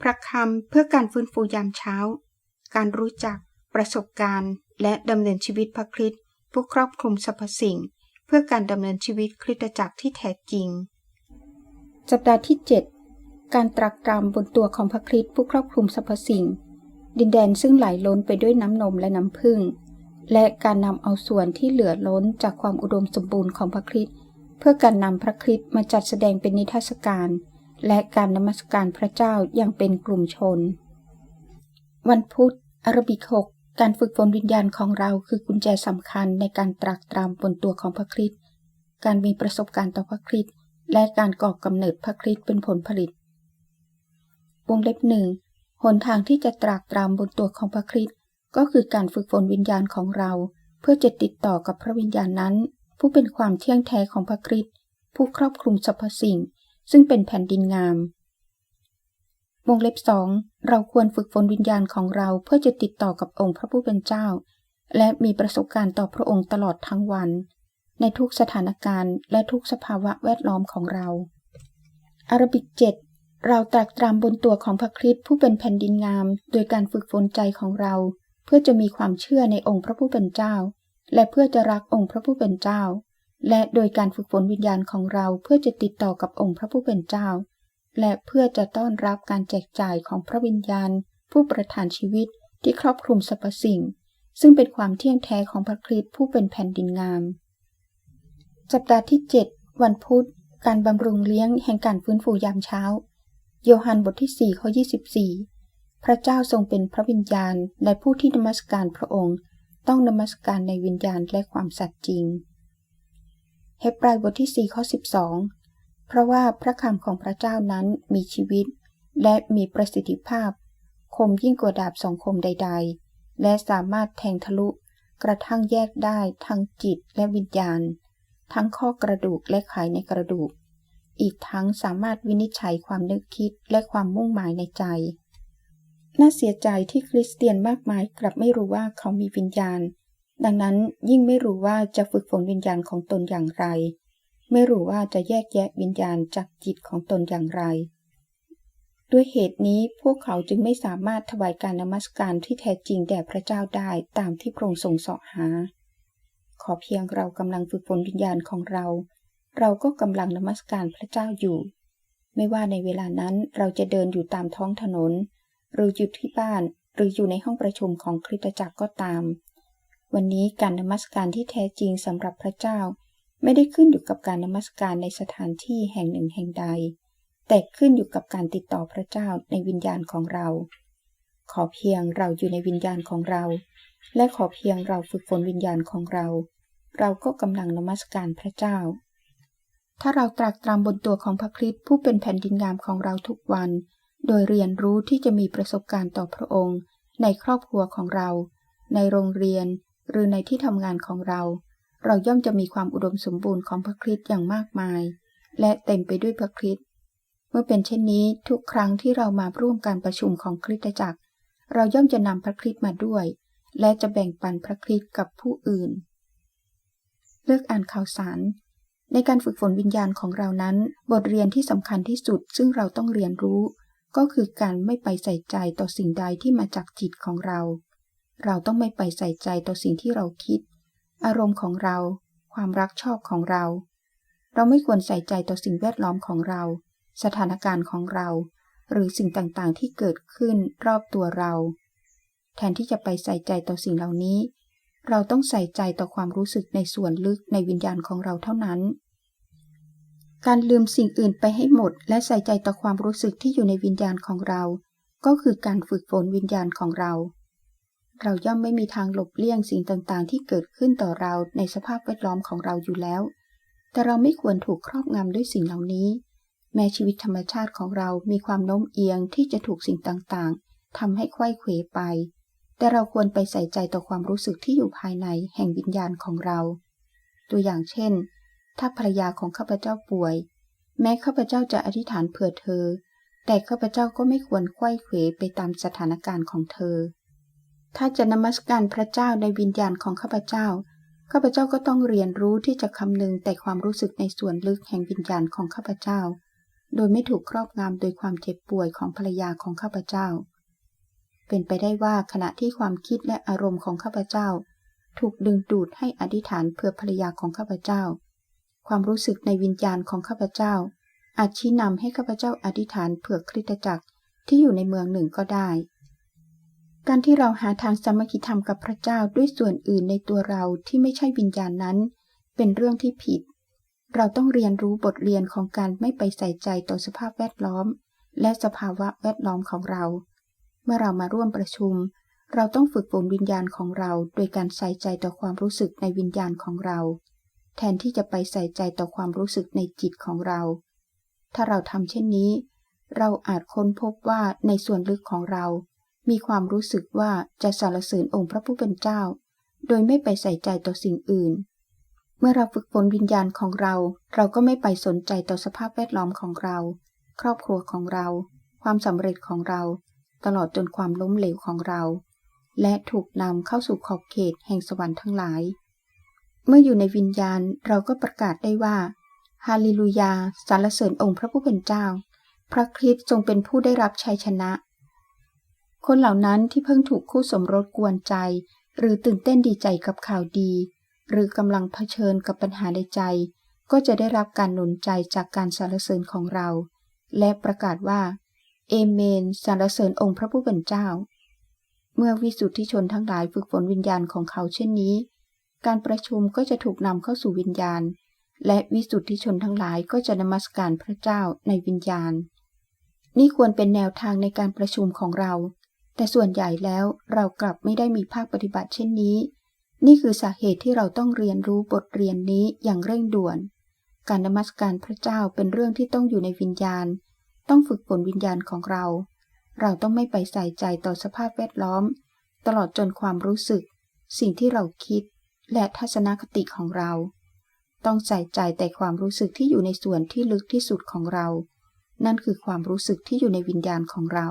พระคำเพื่อการฟื้นฟูยามเช้า การรู้จัก ประสบการณ์ และดำเนินชีวิตพระคริสต์ผู้ครอบคลุมสรรพสิ่ง เพื่อการดำเนินชีวิตคริสตจักรที่แท้จริง สัปดาห์ที่ 7 การตรักตรำบนตัวของพระคริสต์ผู้ครอบคลุมสรรพสิ่ง ดินแดนซึ่งไหลล้นไปด้วยน้ำนมและน้ำพึ่งและการนำเอาส่วนที่เหลือล้นจากความอุดมสมบูรณ์ของพระคริสต์เพื่อการนำพระคริสต์มาจัดแสดงเป็นนิทรรศการ และการนมัสการพระเจ้าอย่างเป็นกลุ่มชน วันพุธอารบิก6กการฝึกฝนวิญญาณของเราคือกุญแจสำคัญในการตรักตรำบนตัวของพระคริสต์การมีประสบการณ์ต่อพระคริสต์และการก่อกำเนิดพระคริสต์เป็นผลผลิตวงเล็บหนึ่งหนทางที่จะตรากตรำบนตัวของพระคริสต์ก็คือการฝึกฝนวิญญาณของเรา เพื่อจะติดต่อกับพระวิญญาณนั้น ผู้เป็นความเที่ยงแท้ของพระคริสต์ผู้ครอบคลุมสรรพสิ่ง ซึ่งเป็นแผ่นดินงาม วงเล็บสองเราควรฝึกฝนวิญญาณของเราเพื่อจะติดต่อกับองค์พระผู้เป็นเจ้า และมีประสบการณ์ต่อพระองค์ตลอดทั้งวัน ในทุกสถานการณ์และทุกสภาวะแวดล้อมของเรา อารบิกเจ็ดเราตรักตรำบนตัวของพระคริสต์ผู้เป็นแผ่นดินงาม โดยการฝึกฝนใจของเรา เพื่อจะมีความเชื่อในองค์พระผู้เป็นเจ้า และเพื่อจะรักองค์พระผู้เป็นเจ้า และโดยการฝึกฝนวิญญาณของเราเพื่อจะติดต่อกับองค์พระผู้เป็นเจ้า และเพื่อจะต้อนรับการแจกจ่ายของพระวิญญาณ ผู้ประทานชีวิตที่ครอบคลุมสรรพสิ่ง ซึ่งเป็นความเที่ยงแท้ของพระคริสต์ผู้เป็นแผ่นดินงาม สัปดาห์ที่ 7 วันพุธ การบำรุงเลี้ยงแห่งการฟื้นฟูยามเช้า โยฮันบทที่4ข้อ24 พระเจ้าทรงเป็นพระวิญญาณและผู้ที่นมัสการพระองค์ ต้องนมัสการในวิญญาณและความสัตย์จริง เฮบรายบทที่ 4 ข้อ 12 เพราะว่าพระคำของพระเจ้านั้นมีชีวิต และมีประสิทธิภาพ คมยิ่งกว่าดาบสองคมใด ๆ และสามารถแทงทะลุ กระทั่งแยกได้ทั้งจิตและวิญญาณ ทั้งข้อกระดูกและไขในกระดูก อีกทั้งสามารถวินิจฉัยความนึกคิดและความมุ่งหมายในใจ น่าเสียใจที่คริสเตียนมากมายกลับไม่รู้ว่าเขามีวิญญาณ ดังนั้นยิ่งไม่รู้ว่าจะฝึกฝนวิญญาณของตนอย่างไร ไม่รู้ว่าจะแยกแยะวิญญาณจากจิตของตนอย่างไร ด้วยเหตุนี้พวกเขาจึงไม่สามารถถวายการนมัสการที่แท้จริงแด่พระเจ้าได้ตามที่พระองค์ทรงเสาะหา ขอเพียงเรากำลังฝึกฝนวิญญาณของเรา เราก็กำลังนมัสการพระเจ้าอยู่ ไม่ว่าในเวลานั้นเราจะเดินอยู่ตามท้องถนน หรืออยู่ที่บ้านหรืออยู่ในห้องประชุมของคริสตจักรก็ตาม วันนี้การนมัสการที่แท้จริงสำหรับพระเจ้า ไม่ได้ขึ้นอยู่กับการนมัสการในสถานที่แห่งหนึ่งแห่งใด แต่ขึ้นอยู่กับการติดต่อพระเจ้าในวิญญาณของเรา ขอเพียงเราอยู่ในวิญญาณของเรา และขอเพียงเราฝึกฝนวิญญาณของเรา เราก็กำลังนมัสการพระเจ้า ถ้าเราตรากตรำบนตัวของพระคริสต์ผู้เป็นแผ่นดินงามของเราทุกวัน โดยเรียนรู้ที่จะมีประสบการณ์ต่อพระองค์ ในครอบครัวของเรา ในโรงเรียน หรือในที่ทำงานของเรา เราย่อมจะมีความอุดมสมบูรณ์ของพระคริสต์อย่างมากมาย และเต็มไปด้วยพระคริสต์เมื่อเป็นเช่นนี้ทุกครั้งที่เรามาร่วมการประชุมของคริสตจักร เราย่อมจะนำพระคริสต์มาด้วย และจะแบ่งปันพระคริสต์กับผู้อื่น เลือกอ่านข่าวสาร ในการฝึกฝนวิญญาณของเรานั้น บทเรียนที่สำคัญที่สุดซึ่งเราต้องเรียนรู้ ก็คือการไม่ไปใส่ใจต่อสิ่งใดที่มาจากจิตของเรา เราต้องไม่ไปใส่ใจต่อสิ่งที่เราคิด อารมณ์ของเรา ความรักชอบของเรา เราไม่ควรใส่ใจต่อสิ่งแวดล้อมของเรา สถานการณ์ของเรา หรือสิ่งต่างๆ ที่เกิดขึ้นรอบตัวเรา แทนที่จะไปใส่ใจต่อสิ่งเหล่านี้ เราต้องใส่ใจต่อความรู้สึกในส่วนลึกในวิญญาณของเราเท่านั้น การลืมสิ่งอื่นไปให้หมด และใส่ใจต่อความรู้สึกที่อยู่ในวิญญาณของเรา ก็คือการฝึกฝนวิญญาณของเรา เราย่อมไม่มีทางหลบเลี่ยงสิ่งต่างๆ ที่เกิดขึ้นต่อเราในสภาพแวดล้อมของเราอยู่แล้ว แต่เราไม่ควรถูกครอบงำด้วยสิ่งเหล่านี้ แม้ชีวิตธรรมชาติของเรามีความโน้มเอียงที่จะถูกสิ่งต่างๆทำให้ไข้เขวไป แต่เราควรไปใส่ใจต่อความรู้สึกที่อยู่ภายในแห่งวิญญาณของเรา ตัวอย่างเช่น ถ้าภรรยาของข้าพเจ้าป่วย แม้ข้าพเจ้าจะอธิษฐานเผื่อเธอ แต่ข้าพเจ้าก็ไม่ควรไข้เขวไปตามสถานการณ์ของเธอ ถ้าจะนมัสการพระเจ้าในวิญญาณของข้าพเจ้า ข้าพเจ้าก็ต้องเรียนรู้ที่จะคำนึงแต่ความรู้สึกในส่วนลึกแห่งวิญญาณของข้าพเจ้า โดยไม่ถูกครอบงำโดยความเจ็บป่วยของภรรยาของข้าพเจ้า เป็นไปได้ว่าขณะที่ความคิดและอารมณ์ของข้าพเจ้า ถูกดึงดูดให้อธิษฐานเพื่อภรรยาของข้าพเจ้า ความรู้สึกในวิญญาณของข้าพเจ้า อาจชี้นำให้ข้าพเจ้าอธิษฐานเผื่อคริสตจักรที่อยู่ในเมืองหนึ่งก็ได้ การที่เราหาทางสามัคคีธรรมกับพระเจ้าด้วยส่วนอื่นในตัวเราที่ไม่ใช่วิญญาณนั้น เป็นเรื่องที่ผิด เราต้องเรียนรู้บทเรียนของการไม่ไปใส่ใจต่อสภาพแวดล้อม และสภาวะแวดล้อมของเรา เมื่อเรามาร่วมประชุม เราต้องฝึกฝนวิญญาณของเรา โดยการใส่ใจต่อความรู้สึกในวิญญาณของเรา แทนที่จะไปใส่ใจต่อความรู้สึกในจิตของเรา ถ้าเราทำเช่นนี้ เราอาจค้นพบว่าในส่วนลึกของเรา มีความรู้สึกว่าจะสรรเสริญองค์พระผู้เป็นเจ้า โดยไม่ไปใส่ใจต่อสิ่งอื่น เมื่อเราฝึกฝนวิญญาณของเรา เราก็ไม่ไปสนใจต่อสภาพแวดล้อมของเรา ครอบครัวของเรา ความสำเร็จของเรา ตลอดจนความล้มเหลวของเรา และถูกนำเข้าสู่ขอบเขตแห่งสวรรค์ทั้งหลาย เมื่ออยู่ในวิญญาณเราก็ประกาศได้ว่าฮาเลลูยาสรรเสริญองค์พระผู้เป็นเจ้า พระคริสต์ทรงเป็นผู้ได้รับชัยชนะ คนเหล่านั้นที่เพิ่งถูกคู่สมรสกวนใจ หรือตื่นเต้นดีใจกับข่าวดี หรือกำลังเผชิญกับปัญหาในใจ ก็จะได้รับการหนุนใจจากการสรรเสริญของเรา และประกาศว่า เอเมนสรรเสริญองค์พระผู้เป็นเจ้า เมื่อวิสุทธิชนทั้งหลายฝึกฝนวิญญาณของเขาเช่นนี้ การประชุมก็จะถูกนำเข้าสู่วิญญาณ และวิสุทธิชนทั้งหลายก็จะนมัสการพระเจ้าในวิญญาณนี่ควรเป็นแนวทางในการประชุมของเรา แต่ส่วนใหญ่แล้วเรากลับไม่ได้มีภาคปฏิบัติเช่นนี้ นี่คือสาเหตุที่เราต้องเรียนรู้บทเรียนนี้อย่างเร่งด่วน การนมัสการพระเจ้าเป็นเรื่องที่ต้องอยู่ในวิญญาณ ต้องฝึกฝนวิญญาณของเรา เราต้องไม่ไปใส่ใจต่อสภาพแวดล้อม ตลอดจนความรู้สึก สิ่งที่เราคิด และทัศนคติของเรา ต้องใส่ใจแต่ความรู้สึกที่อยู่ในส่วนที่ลึกที่สุดของเรา นั่นคือความรู้สึกที่อยู่ในวิญญาณของเรา